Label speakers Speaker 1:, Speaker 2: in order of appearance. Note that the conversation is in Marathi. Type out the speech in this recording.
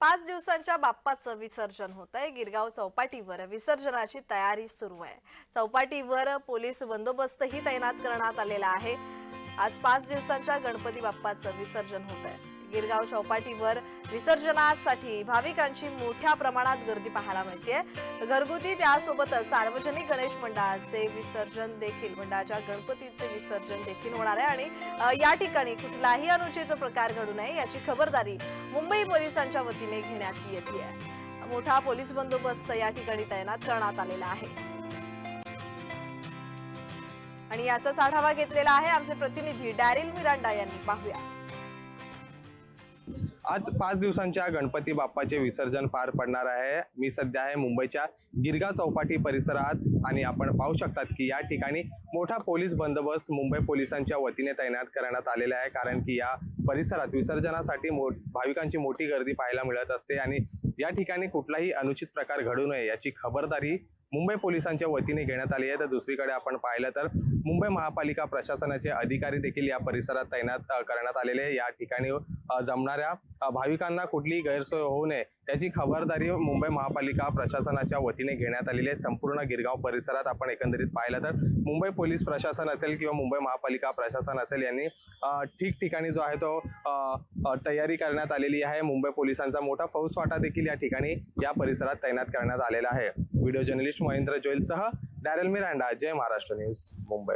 Speaker 1: पाच दिवसांच्या बाप्पाचं विसर्जन होत आहे गिरगाव चौपाटीवर विसर्जनाची तयारी सुरू आहे. चौपाटीवर पोलीस बंदोबस्तही तैनात करण्यात आलेला आहे. आज पाच दिवसांच्या गणपती बाप्पाचं विसर्जन होत आहे गिरगाव चौपाटीवर विसर्जनासाठी भाविकांची मोठ्या प्रमाणात गर्दी पाहायला मिळते. घरगुती त्यासोबतच सार्वजनिक गणेश मंडळाचे विसर्जन देखील मंडळाच्या गणपतीचे विसर्जन देखील होणार आहे आणि या ठिकाणी कुठलाही अनुचित प्रकार घडू नये याची खबरदारी मुंबई पोलिसांच्या वतीने घेण्यात येते. मोठा पोलीस बंदोबस्त या ठिकाणी तैनात करण्यात आलेला आहे. आणि याचाच आढावा घेतलेला आहे आमचे प्रतिनिधी डॅरिल मिरांडा यांनी. पाहूया.
Speaker 2: आज पाच दिवसांच्या गणपती बाप्पाचे विसर्जन पार पडणार आहे. मी सध्या आहे मुंबईच्या गिरगाव चौपाटी परिसरात आणि आपण पाहू शकतात की या ठिकाणी मोठा पोलीस बंदोबस्त मुंबई पोलिसांच्या वतीने तैनात करण्यात आलेला आहे. कारण की या परिसरात विसर्जनासाठी मो भाविकांची मोठी गर्दी पाहायला मिळत असते आणि या ठिकाणी कुठलाही अनुचित प्रकार घडू नये याची खबरदारी मुंबई पोलिसांच्या वतीने घेण्यात आली आहे तर दुसरीकडे आपण पाहिलं तर मुंबई महापालिका प्रशासनाचे अधिकारी देखील या परिसरात तैनात करण्यात आलेले आहे. या ठिकाणी जमणाऱ्या भाविकांना कुठलीही गैरसोय होऊ नये याची खबरदारी मुंबई महापालिका प्रशासनाच्या वतीने घेण्यात आलेली आहे. संपूर्ण गिरगाव परिसरात आपण एकंदरीत पाहिलं तर मुंबई पोलीस प्रशासन असेल किंवा मुंबई महापालिका प्रशासन असेल यांनी ठिकठिकाणी जो आहे तो तयारी करण्यात आलेली आहे. मुंबई पोलिसांचा मोठा फौजफाटा देखील या ठिकाणी या परिसरात तैनात करण्यात आलेला आहे. व्हिडिओ जर्नलिस्ट महेंद्र जोईलसह डॅरेल मिरांडा जय महाराष्ट्र न्यूज मुंबई.